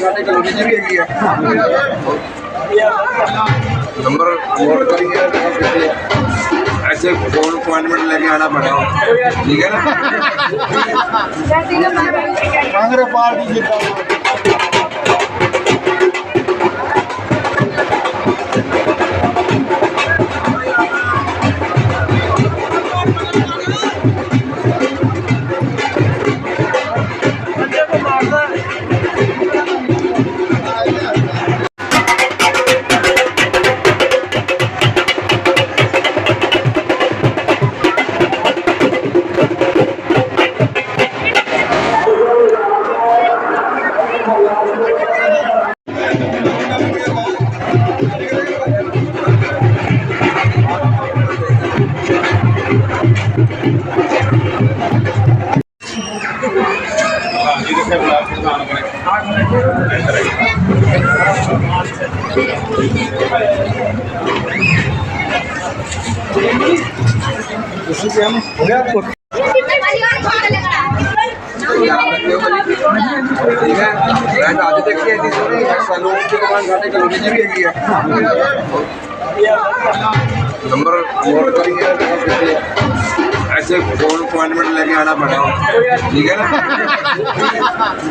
Colony ਚ ਵੀ ਹੈਗੀ ਆ। ਨੰਬਰ ਨੋਟ ਕਰੀਏ। ਐਸੇ ਫੋਨ ਅਪਾਇੰਟਮੈਂਟ ਲੈ ਕੇ ਆਣਾ ਪੈਣਾ। ਠੀਕ ਹੈ ਨਾ ਕਾਂਗਰਸ ਪਾਰਟੀ ਜਿੱਦਾਂ ਠੀਕ ਹੈ ਮੈਂ ਤਾਂ ਅੱਜ ਤੱਕ ਹੀ ਇੰਨੀ ਸੋਹਣੀ ਸਲੂਨ ਦੀ ਦੁਕਾਨ ਸਾਡੇ ਕਲੋਨੀ ਚ ਵੀ ਹੈਗੀ ਆ ਨੰਬਰ ਨੋਟ ਕਰੀਏ ਐਸੇ ਫੋਨ ਅਪਾਇੰਟਮੈਂਟ ਲੈ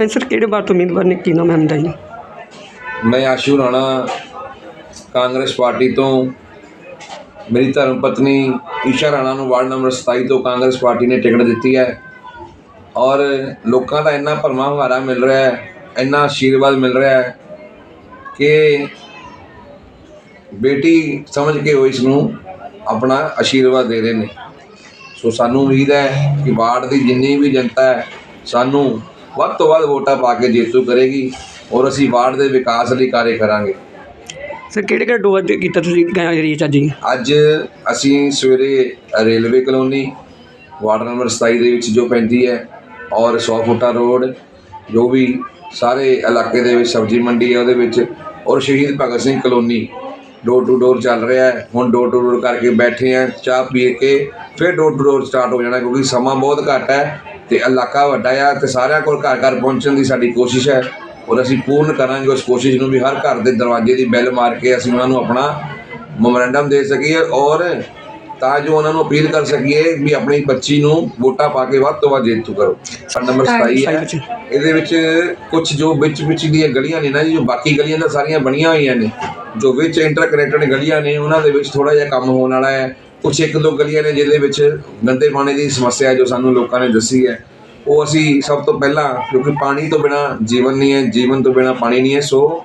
ਹਾਂ ਸਰ, ਕਿਹੜੇ ਬਾਤ ਤੋਂ ਉਮੀਦਵਾਰ ਨੇ? ਕੀ ਨਾਮ ਹੈ ਹਮਦਾ ਜੀ? ਮੈਂ ਆਸ਼ੂ ਰਾਣਾ, ਕਾਂਗਰਸ ਪਾਰਟੀ ਤੋਂ। ਮੇਰੀ ਧਰਮ ਪਤਨੀ ਈਸ਼ਾ ਰਾਣਾ ਨੂੰ ਵਾਰਡ ਨੰਬਰ 27 ਤੋਂ ਕਾਂਗਰਸ ਪਾਰਟੀ ਨੇ ਟਿਕਟ ਦਿੱਤੀ ਹੈ। ਔਰ ਲੋਕਾਂ ਦਾ ਇੰਨਾ ਭਰਮਾ ਹੁੰਗਾਰਾ ਮਿਲ ਰਿਹਾ ਹੈ ਇੰਨਾ ਆਸ਼ੀਰਵਾਦ ਮਿਲ ਰਿਹਾ ਹੈ ਕਿ ਬੇਟੀ ਸਮਝ ਕੇ ਉਹ ਇਸ ਨੂੰ ਆਪਣਾ ਆਸ਼ੀਰਵਾਦ ਦੇ ਰਹੇ ਨੇ। ਸੋ ਸਾਨੂੰ ਉਮੀਦ ਹੈ ਕਿ ਵਾਰਡ ਦੀ ਜਿੰਨੀ ਵੀ ਜਨਤਾ ਹੈ ਸਾਨੂੰ ਵੱਧ ਤੋਂ ਵੱਧ ਵੋਟਾਂ ਪਾ ਕੇ ਜੇਤੂ ਕਰੇਗੀ ਔਰ ਅਸੀਂ ਵਾਰਡ ਦੇ ਵਿਕਾਸ ਲਈ ਕਾਰਜ ਕਰਾਂਗੇ। ਸਰ ਕਿਹੜੇ ਕਿਹੜੇ ਦੇ ਕੀਤਾ ਤੁਸੀਂ ਗਿਆ ਏਰੀਆ ਅੱਜ ਜੀ? ਅੱਜ ਅਸੀਂ ਸਵੇਰੇ ਰੇਲਵੇ ਕਲੋਨੀ ਵਾਰਡ ਨੰਬਰ 27 ਦੇ ਵਿੱਚ ਜੋ ਪੈਂਦੀ ਹੈ ਔਰ 100 ਫੁੱਟਾ ਰੋਡ, ਜੋ ਵੀ ਸਾਰੇ ਇਲਾਕੇ ਦੇ ਵਿੱਚ ਸਬਜ਼ੀ ਮੰਡੀ ਹੈ, ਉਹਦੇ ਵਿੱਚ ਔਰ Shaheed Bhagat Singh colony door to door ਚੱਲ ਰਿਹਾ ਹੈ। ਹੁਣ ਡੋਰ ਟੂ ਡੋਰ ਕਰਕੇ ਬੈਠੇ ਆ ਚਾਹ ਪੀ ਕੇ ਫਿਰ ਡੋਰ ਟੂ ਡੋਰ ਸਟਾਰਟ ਹੋ ਜਾਣਾ ਕਿਉਂਕਿ ਸਮਾਂ ਬਹੁਤ ਘੱਟ ਹੈ ਤੇ ਇਲਾਕਾ ਵੱਡਾ ਆ ਤੇ ਸਾਰਿਆਂ ਕੋਲ ਘਰ ਘਰ ਪਹੁੰਚਣ ਦੀ ਸਾਡੀ ਕੋਸ਼ਿਸ਼ ਹੈ ਔਰ ਅਸੀਂ ਪੂਰਨ ਕਰਾਂਗੇ ਉਸ ਕੋਸ਼ਿਸ਼ ਨੂੰ ਵੀ ਹਰ ਘਰ ਦੇ ਦਰਵਾਜ਼ੇ ਦੀ ਬੈਲ ਮਾਰ ਕੇ ਅਸੀਂ ਉਹਨਾਂ ਨੂੰ ਆਪਣਾ ਮੈਮੋਰੈਂਡਮ ਦੇ ਸਕੀਏ ਔਰ ਤਾਂ ਜੋ ਉਹਨਾਂ ਨੂੰ ਅਪੀਲ ਕਰ ਸਕੀਏ ਵੀ ਆਪਣੀ ਬੱਚੀ ਨੂੰ ਵੋਟਾਂ ਪਾ ਕੇ ਵੱਧ ਤੋਂ ਵੱਧ ਜੇਤੂ ਕਰੋ। ਪਰ ਨੰਬਰ 27 ਹੈ। ਇਹਦੇ ਵਿੱਚ ਕੁਝ ਜੋ ਵਿੱਚ ਵਿੱਚ ਦੀਆਂ ਗਲੀਆਂ ਨੇ ਨਾ ਜੀ, ਜੋ ਬਾਕੀ ਗਲੀਆਂ ਤਾਂ ਸਾਰੀਆਂ ਬਣੀਆਂ ਹੋਈਆਂ ਨੇ ਜੋ ਵਿੱਚ ਇੰਟਰ ਕਨੈਕਟਡ ਗਲੀਆਂ ਨੇ ਉਹਨਾਂ ਦੇ ਵਿੱਚ ਥੋੜਾ ਜਿਹਾ ਕੰਮ ਹੋਣ ਵਾਲਾ ਹੈ। ਕੁਝ ਇੱਕ ਦੋ ਗਲੀਆਂ ਨੇ ਜਿਹਦੇ ਵਿੱਚ ਗੰਦੇ ਪਾਣੀ ਦੀ ਸਮੱਸਿਆ ਜੋ ਸਾਨੂੰ ਲੋਕਾਂ ਨੇ ਦੱਸੀ ਹੈ। ਉਹ ਅਸੀਂ ਸਭ ਤੋਂ ਪਹਿਲਾਂ ਕਿਉਂਕਿ ਪਾਣੀ ਤੋਂ ਬਿਨਾ ਜੀਵਨ ਨਹੀਂ ਹੈ ਜੀਵਨ ਤੋਂ ਬਿਨਾ ਪਾਣੀ ਨਹੀਂ ਹੈ ਸੋ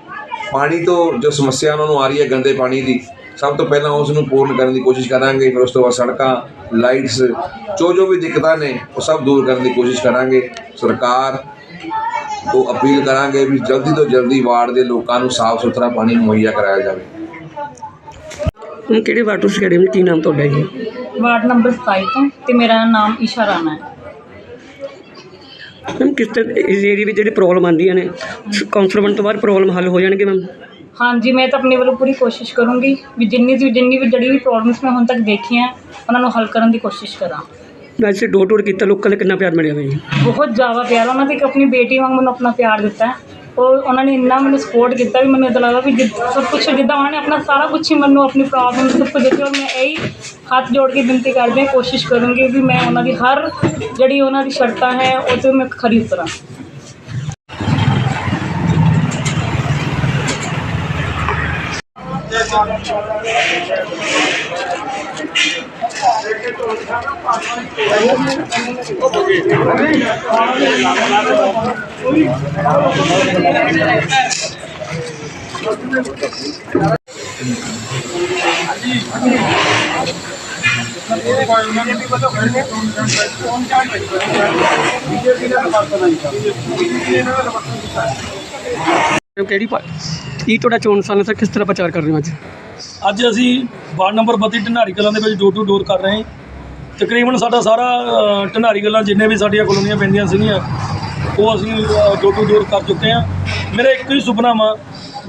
ਪਾਣੀ ਤੋਂ ਜੋ ਸਮੱਸਿਆ ਉਹਨਾਂ ਨੂੰ ਆ ਰਹੀ ਹੈ ਗੰਦੇ ਪਾਣੀ ਦੀ ਸਭ ਤੋਂ ਪਹਿਲਾਂ ਉਸ ਨੂੰ ਪੂਰਨ ਕਰਨ ਦੀ ਕੋਸ਼ਿਸ਼ ਕਰਾਂਗੇ ਫਿਰ ਉਸ ਤੋਂ ਬਾਅਦ ਸੜਕਾਂ ਲਾਈਟਸ ਜੋ ਜੋ ਵੀ ਦਿੱਕਤਾਂ ਨੇ ਉਹ ਸਭ ਦੂਰ ਕਰਨ ਦੀ ਕੋਸ਼ਿਸ਼ ਕਰਾਂਗੇ। ਸਰਕਾਰ ਤੋਂ ਅਪੀਲ ਕਰਾਂਗੇ ਵੀ ਜਲਦੀ ਤੋਂ ਜਲਦੀ ਵਾਰਡ ਦੇ ਲੋਕਾਂ ਨੂੰ ਸਾਫ਼ ਸੁਥਰਾ ਪਾਣੀ ਮੁਹੱਈਆ ਕਰਾਇਆ ਜਾਵੇ। ਹੁਣ ਕਿਹੜੇ ਵਾਰਡ ਤੋਂ ਹੋ? ਕੀ ਨਾਮ ਤੁਹਾਡਾ ਜੀ? ਵਾਰਡ ਨੰਬਰ 27 ਤੋਂ ਤੇ ਮੇਰਾ ਨਾਮ ਈਸ਼ਾ ਰਾਣਾ ਹੈ। ਮੈਮ ਕਿਸ ਤਰ੍ਹਾਂ ਇਸ ਏਰੀਆ ਵਿੱਚ ਜਿਹੜੀ ਪ੍ਰੋਬਲਮ ਆਉਂਦੀਆਂ ਨੇ? ਕਾਉਂਸਲਰ ਬਣਨ ਤੋਂ ਬਾਅਦ ਪ੍ਰੋਬਲਮ ਹੱਲ ਹੋ ਜਾਣਗੇ ਮੈਮ? ਹਾਂਜੀ ਮੈਂ ਤਾਂ ਆਪਣੇ ਵੱਲੋਂ ਪੂਰੀ ਕੋਸ਼ਿਸ਼ ਕਰੂੰਗੀ ਵੀ ਜਿੰਨੀ ਦੀ ਜਿੰਨੀ ਵੀ ਜਿਹੜੀ ਵੀ ਪ੍ਰੋਬਲਮਸ ਮੈਂ ਹੁਣ ਤੱਕ ਦੇਖੀਆਂ ਉਹਨਾਂ ਨੂੰ ਹੱਲ ਕਰਨ ਦੀ ਕੋਸ਼ਿਸ਼ ਕਰਾਂ। ਵੈਸੇ ਡੋਰ ਟੂਰ ਕੀਤਾ ਲੋਕਾਂ ਨੇ ਕਿੰਨਾ ਪਿਆਰ ਮਿਲਿਆ ਹੋਇਆ ਜੀ ਬਹੁਤ ਜ਼ਿਆਦਾ ਪਿਆਰ ਉਹਨਾਂ ਨੇ ਇੱਕ ਆਪਣੀ ਬੇਟੀ ਵਾਂਗ ਮੈਨੂੰ ਆਪਣਾ ਪਿਆਰ ਦਿੱਤਾ ਉਹ ਉਹਨਾਂ ਨੇ ਇੰਨਾ ਮੈਨੂੰ ਸਪੋਰਟ ਕੀਤਾ ਵੀ ਮੈਨੂੰ ਇਦਾਂ ਲੱਗਦਾ ਵੀ ਜਿੱਦ- ਸਭ ਕੁਝ ਜਿੱਦਾਂ ਉਹਨਾਂ ਨੇ ਆਪਣਾ ਸਾਰਾ ਕੁਝ ਹੀ ਮੈਨੂੰ ਆਪਣੀ ਪ੍ਰੋਬਲਮ ਸਭ ਕੁਝ ਦਿੱਤੀ ਔਰ ਮੈਂ ਇਹੀ ਹੱਥ ਜੋੜ ਕੇ ਬੇਨਤੀ ਕਰਦੀ ਹਾਂ ਕੋਸ਼ਿਸ਼ ਕਰੂੰਗੀ ਵੀ ਮੈਂ ਉਹਨਾਂ ਦੀ ਹਰ ਜਿਹੜੀ ਉਹਨਾਂ ਦੀ ਸ਼ਰਤਾਂ ਹੈ ਉਹ 'ਤੇ ਮੈਂ ਖਰੀ ਉਤਰਾਂ। ਬੀਜੇਪੀ ਦਾ ਸਮਰਥਨ ਨਹੀਂ ਕੀਤਾ ਬੀਜੇਪੀ ਨੇ ਇਹਨਾਂ ਦਾ ਸਮਰਥਨ ਕੀਤਾ ਕਿਹੜੀ ਪਾ- ਕੀ ਤੁਹਾਡਾ ਚੋਣ ਨਿਸ਼ਾਨ ਹੈ? ਸਰ ਕਿਸ ਤਰ੍ਹਾਂ ਪ੍ਰਚਾਰ ਕਰ ਰਹੇ ਹੋ ਅੱਜ? ਅੱਜ ਅਸੀਂ ਵਾਰਡ ਨੰਬਰ 32 ਢਨਾਰੀ ਕਲਾਂ ਦੇ ਵਿੱਚ ਡੋਰ ਟੂ ਡੋਰ ਕਰ ਰਹੇ ਹਾਂ ਤਕਰੀਬਨ ਸਾਡਾ ਸਾਰਾ ਅ, ਢਨਾਰੀ ਕਲਾਂ ਜਿੰਨੇ ਵੀ ਸਾਡੀਆਂ ਕਲੋਨੀਆਂ ਪੈਂਦੀਆਂ ਸੀਗੀਆਂ ਉਹ ਅਸੀਂ ਡੋਰ ਟੂ ਡੋਰ ਕਰ ਚੁੱਕੇ ਹਾਂ। ਮੇਰਾ ਇੱਕ ਹੀ ਸੁਪਨਾ ਵਾ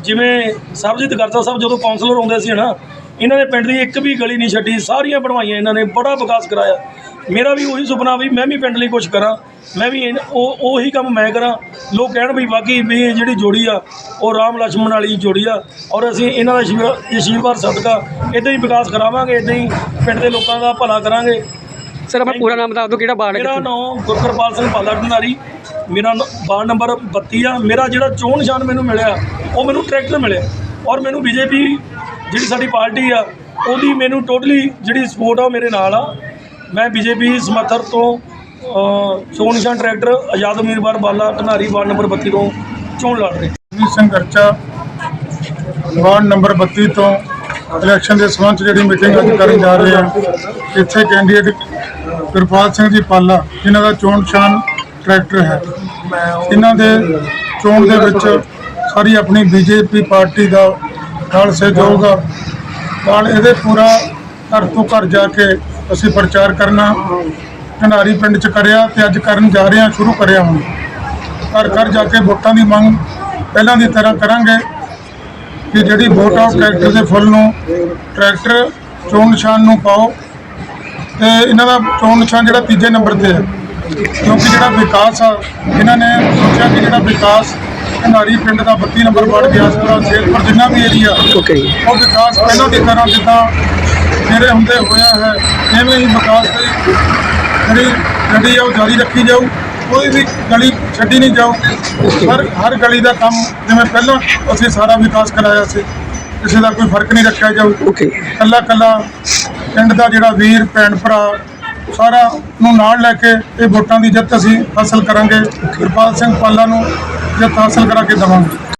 ਜਿਵੇਂ ਸਰਬਜੀਤ ਗਰਜਾ ਸਾਹਿਬ ਜਦੋਂ ਕਾਉਂਸਲਰ ਹੁੰਦੇ ਸੀ ਨਾ ਇਹਨਾਂ ਨੇ ਪਿੰਡ ਦੀ ਇੱਕ ਵੀ ਗਲੀ ਨਹੀਂ ਛੱਡੀ ਸਾਰੀਆਂ ਬਣਵਾਈਆਂ ਇਹਨਾਂ ਨੇ ਬੜਾ ਵਿਕਾਸ ਕਰਾਇਆ। ਮੇਰਾ ਵੀ ਉਹੀ ਸੁਪਨਾ ਵੀ ਮੈਂ ਵੀ ਪਿੰਡ ਲਈ ਕੁਝ ਕਰਾਂ ਮੈਂ ਵੀ ਉਹ ਉਹੀ ਕੰਮ ਮੈਂ ਕਰਾਂ। ਲੋਕ ਕਹਿਣ ਵੀ ਵਾਕਈ ਵੀ ਇਹ ਜਿਹੜੀ ਜੋੜੀ ਆ ਉਹ ਰਾਮ ਲక్ష్మణ ਵਾਲੀ ਜੋੜੀ ਆ ਔਰ ਅਸੀਂ ਇਹਨਾਂ ਦਾ ਅਸ਼ੀਰਵਾਦ ਸਦਕਾ ਇਦਾਂ ਹੀ ਵਿਕਾਸ ਕਰਾਵਾਂਗੇ ਇਦਾਂ ਹੀ ਪਿੰਡ ਦੇ ਲੋਕਾਂ ਦਾ ਭਲਾ ਕਰਾਂਗੇ। ਸਰ ਆਪਣਾ ਪੂਰਾ ਨਾਮ ਦੱਸ ਦਿਓ ਕਿਹੜਾ ਵਾਰਡ ਮੇਰਾ ਨਾਮ ਗੁਰਕਰਪਾਲ ਸਿੰਘ ਪਾਲਾ ਢੰਡਾਰੀ ਮੇਰਾ ਵਾਰਡ ਨੰਬਰ 32 ਆ। ਮੇਰਾ ਜਿਹੜਾ ਚੋਣ ਨਿਸ਼ਾਨ ਮੈਨੂੰ ਮਿਲਿਆ ਉਹ ਮੈਨੂੰ ਟਰੈਕਟਰ ਮਿਲਿਆ ਔਰ ਮੈਨੂੰ ਬੀਜੇਪੀ ਜਿਹੜੀ ਸਾਡੀ ਪਾਰਟੀ ਆ ਉਹਦੀ ਮੈਨੂੰ ਟੋਟਲੀ ਜਿਹੜੀ ਸਪੋਰਟ ਆ ਉਹ ਮੇਰੇ ਨਾਲ ਆ। ਮੈਂ ਬੀਜੇਪੀ ਸਮਰਥਕ ਤੋਂ ਅ, ਚੋਣ ਨਿਸ਼ਾਨ ਟਰੈਕਟਰ ਆਜ਼ਾਦ ਉਮੀਦਵਾਰ ਬਾਲਾ ਢਨਾਰੀ ਵਾਰਡ ਨੰਬਰ 32 ਤੋਂ ਚੋਣ ਲੜ ਰਿਹਾ। ਜੀ ਸੰਘਰਚਾ ਵਾਰਡ ਨੰਬਰ 32 ਤੋਂ ਇਲੈਕਸ਼ਨ ਦੇ ਸੰਬੰਧ 'ਚ ਜਿਹੜੀ ਮੀਟਿੰਗ ਅੱਜ ਕਰਨ ਜਾ ਰਹੇ ਹਾਂ ਇੱਥੇ ਕੈਂਡੀਡੇਟ ਕਿਰਪਾਲ ਸਿੰਘ ਜੀ ਪਾਲਾ ਜਿਨ੍ਹਾਂ ਦਾ ਚੋਣ ਨਿਸ਼ਾਨ ਟਰੈਕਟਰ ਹੈ। ਇਹਨਾਂ ਦੇ ਚੋਣ ਦੇ ਵਿੱਚ ਸਾਰੀ ਆਪਣੀ ਬੀਜੇਪੀ ਪਾਰਟੀ ਦਾ ਨਾਲ ਸਹਿਯੋਗ ਆ। ਨਾਲ ਇਹਦੇ ਪੂਰਾ ਘਰ ਤੋਂ ਘਰ ਜਾ ਕੇ ਅਸੀਂ ਪ੍ਰਚਾਰ ਕਰਨਾ ਢੰਡਾਰੀ ਪਿੰਡ 'ਚ ਕਰਿਆ ਤੇ ਅੱਜ ਕਰਨ ਜਾ ਰਹੇ ਹਾਂ, ਸ਼ੁਰੂ ਕਰਿਆ ਹੁਣ। ਘਰ ਘਰ ਜਾ ਕੇ ਵੋਟਾਂ ਦੀ ਮੰਗ ਪਹਿਲਾਂ ਦੀ ਤਰ੍ਹਾਂ ਕਰਾਂਗੇ ਕਿ ਜਿਹੜੀ ਵੋਟ ਆ ਟਰੈਕਟਰ ਦੇ ਫੁੱਲ ਨੂੰ ਟਰੈਕਟਰ ਚੋਣ ਨਿਸ਼ਾਨ ਨੂੰ ਪਾਓ ਤੇ ਇਹਨਾਂ ਦਾ ਚੋਣ ਨਿਸ਼ਾਨ ਜਿਹੜਾ ਤੀਜੇ ਨੰਬਰ ਤੇ ਹੈ। ਕਿਉਂਕਿ ਜਿਹੜਾ ਵਿਕਾਸ ਆ, ਇਹਨਾਂ ਨੇ ਸੋਚਿਆ ਕਿ ਜਿਹੜਾ ਵਿਕਾਸ ਕਨਾਰੀ ਪਿੰਡ ਦਾ 32 ਨੰਬਰ ਵਾਰਡ ਗਿਆਸਪੁਰਾ ਸੇਲਪੁਰ ਜਿੰਨਾ ਵੀ ਏਰੀਆ ਓਕੇ ਜੀ। ਉਹ ਵਿਕਾਸ ਪਹਿਲਾਂ ਦੀ ਤਰ੍ਹਾਂ ਜਿੱਦਾਂ ਮੇਰੇ ਹੁੰਦੇ ਹੋਇਆ ਹੈ ਐਵੇਂ ਹੀ ਵਿਕਾਸ ਦੀ ਜਿਹੜੀ ਗੱਡੀ ਆ ਉਹ ਜਾਰੀ ਰੱਖੀ ਜਾਊ ਕੋਈ ਵੀ ਗਲੀ ਛੱਡੀ ਨਹੀਂ ਜਾਊ। ਹਰ ਹਰ ਗਲੀ ਦਾ ਕੰਮ ਜਿਵੇਂ ਪਹਿਲਾਂ ਅਸੀਂ ਸਾਰਾ ਵਿਕਾਸ ਕਰਾਇਆ ਸੀ ਕਿਸੇ ਦਾ ਕੋਈ ਫ਼ਰਕ ਨਹੀਂ ਰੱਖਿਆ ਜਾਊ। ਓਕੇ ਕੱਲਾ ਕੱਲਾ ਪਿੰਡ ਦਾ ਜਿਹੜਾ ਵੀਰ ਭੈਣ ਭਰਾ ਸਾਰਾ ਨੂੰ ਨਾਲ ਲੈ ਕੇ ਇਹ ਵੋਟਾਂ ਦੀ ਜਿੱਤ ਅਸੀਂ ਹਾਸਲ ਕਰਾਂਗੇ। ਕਿਰਪਾਲ ਸਿੰਘ ਪਾਲਾ ਨੂੰ ਜਿੱਤ ਹਾਸਲ ਕਰਾ ਕੇ ਦੇਵਾਂਗੇ।